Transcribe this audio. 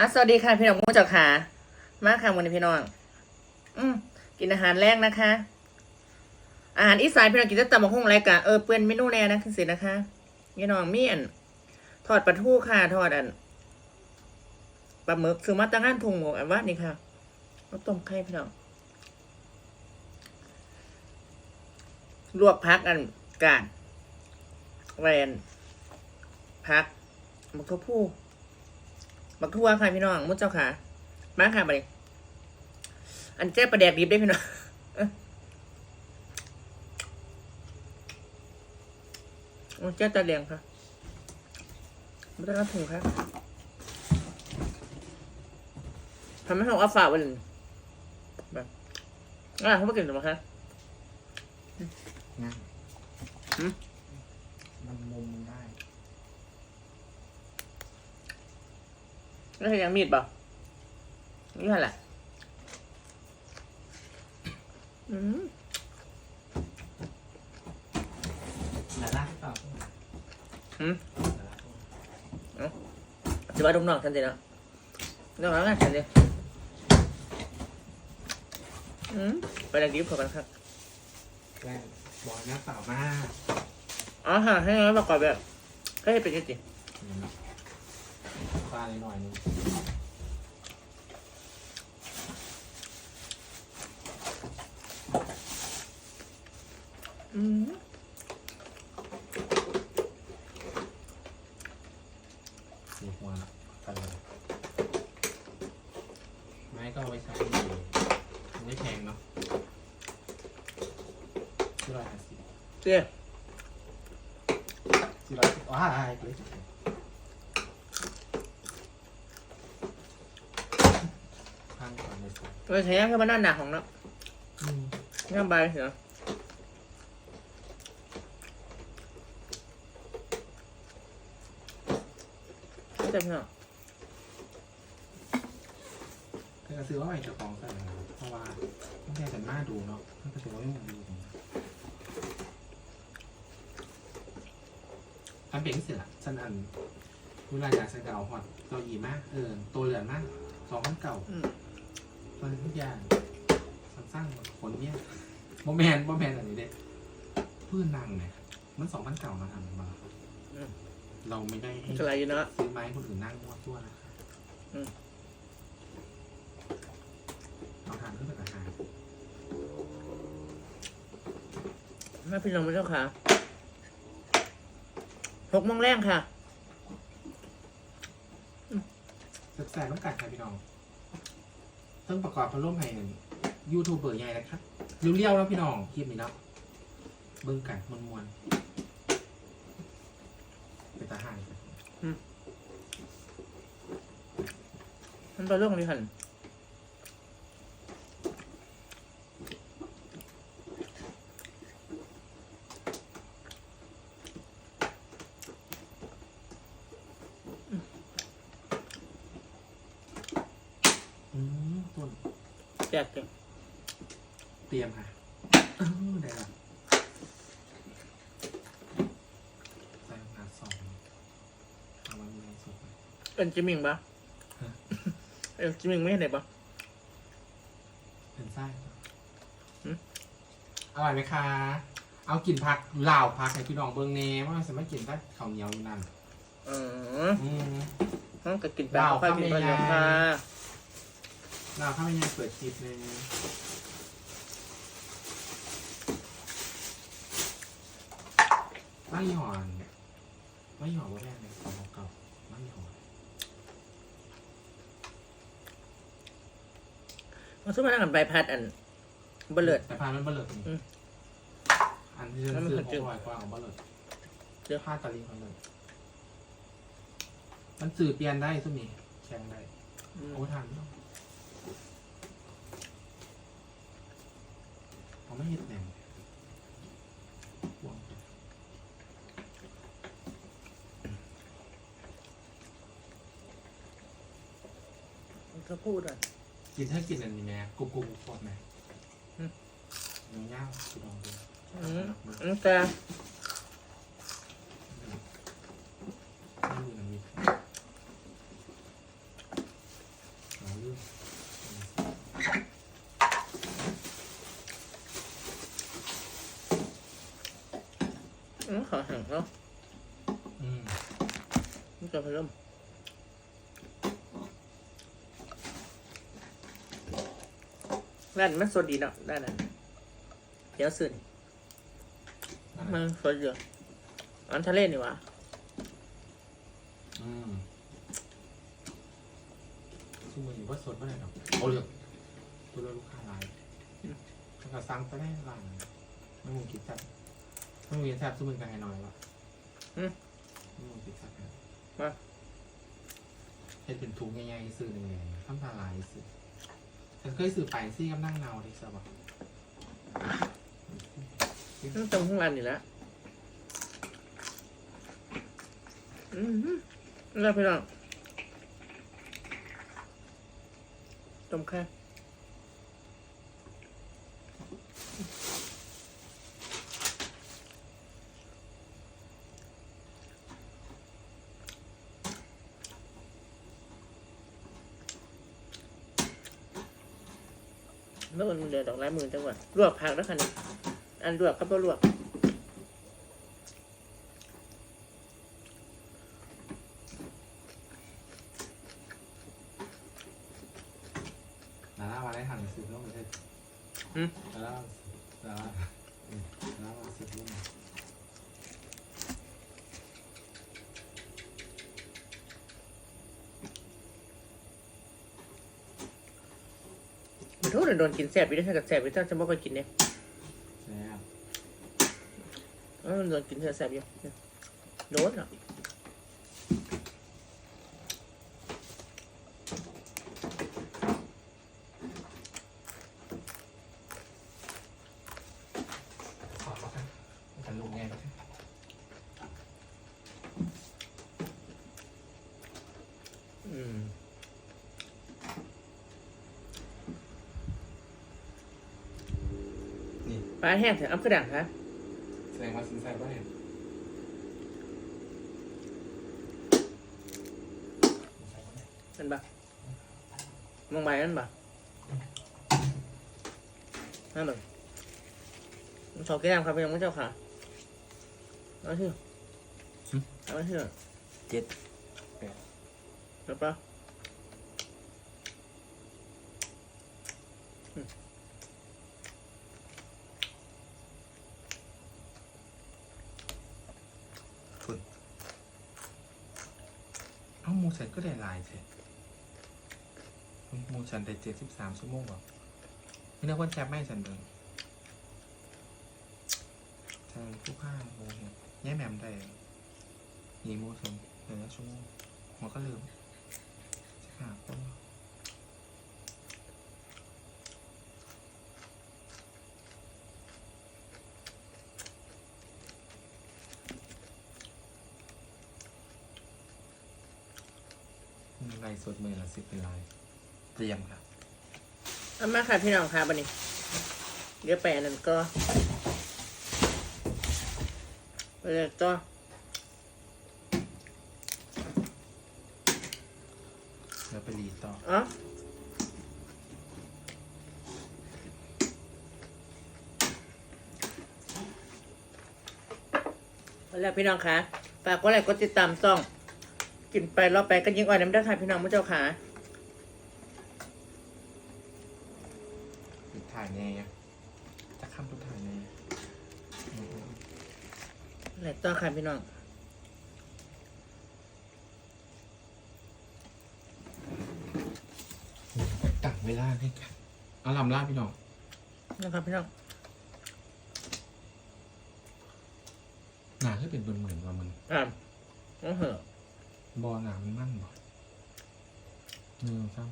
อะสวัสดีค่ะพี่น้องผู้เจ้าขามาค่ะวันนี้พี่น้อง อืมกินอาหารแรกนะคะ อาหารอีสานพี่น้องกินจะตำบักหุ่งไรกะเออเปื้อนเมนูแน่นะคือสินะคะพี่น้องเมีอันทอดปลาทูค่ะทอดอันปลาหมึกคือมาตั้งงานพุงหมกอันว่านี่ค่ะแล้วต้มไข่พี่น้องลวกพักอันกาดแวนพักบักทั่วผู้ บักทั่วค่ะพี่น้องมุดเจ้าค่ะ มาค่ะมาดิอันแจ้ประแดกดิบได้พี่น้องโอ้แจ้ตาแดงค่ะไม่ต้องรับถุงค่ะทำให้เราเอาฝาวันแบบอะเขาไม่กินหรอคะนะหืมมันมุมได้ แล้วใช้ยังมีดเปล่านี่แหละอืมดาราเปล่าอืมดาราจะมาดมนอกกันสิเนาะนอกแล้วกันสิอืมไปแดกดิบขอกันครับแกล้งบอกหน้าเปล่ามากอ๋อฮะให้น้อยประกอบแบบก็ให้เป็นยังไงป ลาหน่อยนึงอืมสีหัวกันเลยไม้ก็เอาไว้ใช้ดีไม่แพงเนาะสี่ร้อยห้าสิบเจ๊สี่ร้อยสิบว้ายเลยข้างก่อนเลยสิไปใช้ยังแค่บ้านหนาของเนาะอืมย่างใบเหรอไม่จำเนาะแต่ก็ซื้อว่าใหม่จะของใส่นะเพราะว่าต้องแค่แต่หน้าดูเนาะมันก็ถือว่าไม่เหมือนดูทำเป็นเสร็จละฉันอันเวลาอยากฉันก็เอาฮอตเกาหลีมากเออตัวเหลือมากสองพันเก่าอื มตัวทุกอย่างสัสร้างขนเนี่ยโมแมนโมแมนอันนี้เด็กพื้นนังเนี่ยมันสองพันเก่ามาทำมา เราไม่ได้ให้อะไรอยู่เนาะซื้อไม้คนอื่นนั่งมั่วตัวนะคะอืมเราทานเพื่อเป็นอาหารแม่พี่น้องไม่เจ้าค่ะหกโมงแรงค่ะแสบๆต้องกัดค่ะพี่น้อง ต้องประกอบพันร่มให้ยูทูบเบอร์ใหญ่นะครับเรียวๆแล้วพี่น้องคลิปนี้เนาะเบิ้งกันมวนๆเป็นตาห่างมันเป็นเรื่องนี้หัน อืมต้น แจกเก่ง เตรียมค่ะเออได้ละใส่น้ำสองเอาไว้ในสุกไหมเป็นจิมมิงปะฮะ เอ็นจิมมิงไม่เห็นไหนปะ เป็นไส้หืม อร่อยไหมคะ เอากลิ่นผักลาวผักให้พี่น้องเบิ้งเน่ว่าสามารถกินได้ข้าวเหนียวอยู่นั่นอืมอืมต้องกกินไปดาวค่อยกินไปข้าวเมียเดี๋ยวค่ะลาวข้าวมันยังเปิดคลิปเลย ไม่หย่อนไม่หย่อนว่าแม่เลยของเก่าไม่หย่อนมันซื้อมาทำกันใบพัดอันเบลเลดแต่พานมันเบลออืมอันที่ฉันแล้วมันซื้อเกิดเพราะว่าว่าของเบลอเดี๋ยวผ้าตะลีมันเลยมันสื่อเปลี่ยนได้สุมีแข่งได้อืมโอ้ทันเนาะเขาไม่เห็ดแหนม สักครู่หน่อกินให้กินอันนี้ไหมกรุบกรุบกรอบไหมน้องย่างคุณลองดูอืมอืม่ดูน้ำมิกน้องลื่นอืมขอแห้งเนาะอืมนี่กาแฟเริ่ม นมันสดดีเนาะร้านนั้นเดี๋ยวสื่นนั่นมัแหนละสดอยู่อันทะเลนี่หวะอืมสู้มืออยู่ว่าสดเมื่อไหร่หรอกเอาเรื่องตัวลูกค้าหลายแล้วก็สั่งไปได้หลายไม่มุงกินแซ่บไม่มุงกินแซ่บสู้มือกันให้หน่อยวะไม่มุงกินแซ่บนะเห็นเป็นถุงใหญ่ๆซื้อหนึ่งเลยข้ามตาลายซื้อ ฉันเคยสื่อไปซี่กำนั่งเงาดิสบะต้องตรงข้างล่างนี่แล้วอืมแล้วพี่น้องตรงข้า วแล้วมันเดือดดอกไม้มือจังหวะลวกผักแล้วค่ะนี่อันลวกก็บ่ลวกนาล่ามาได้หันซื้อต้องไปได้หืมนาล่านาล่าอืมนาล่ามาซื้อต้ องมันทุกคนโดนกินแสบอยู่ด้วยถ้าเกิดแสบอยู่ถ้าจะไม่ค่อยกินเนี่ยแซ่บเออโดนกินแสบอยู่โดนอะขอแล้วกันกันลุงไง อืม นี่ ปลาแห้งเถอะเอากระดังคะแสดงว่าซื้อใส่บ้านเนี่ยนั่นปะมองใบนั่นปะนั่นเลยมันชอบกินน้ำครับพี่น้องเจ้าค่ะเอาที่เอาที่เจ็ดแล้วปะ เอ้าหมูฉันก็ได้ลายเถอะมูฉันได้เจ็ดสิบสามชั่วโมงหรอไม่นึกว่าแคปไม่ฉันเลยใช่ผู้ฆ่าโมเนี่ยแย่แหม่มได้ยีหมูฉันเหลือชั่วโมงมันก็ลืมจะหาคน ไล่สดมือละสิบเป็นลายเตรียมครับเอามาค่ะพี่น้องค่ะบันนี้ เดี๋ยวไปอันนั้นก็ไปเลยก็แล้วไปรีต่ออ๋อแล้วพี่น้องคะฝากกดไลค์กดติดตามซ่อง กินไปรอบไปก็ยิงอ่อยน้ำได้อค่ะพี่น้องมุ้เจ้าขาสุดถ่ายแน่จะข้ามทุกถ่ายแน่อืมอะไรต่อค่ะพี่น้องตั้งเวลาให้กันเอาลำล่าพี่น้องนะครับพี่น้องหนาก็เป็นบนเหมือนว่ามันอ่าโอ้โห บอหนามันมั่นบ่หนึ่งสาม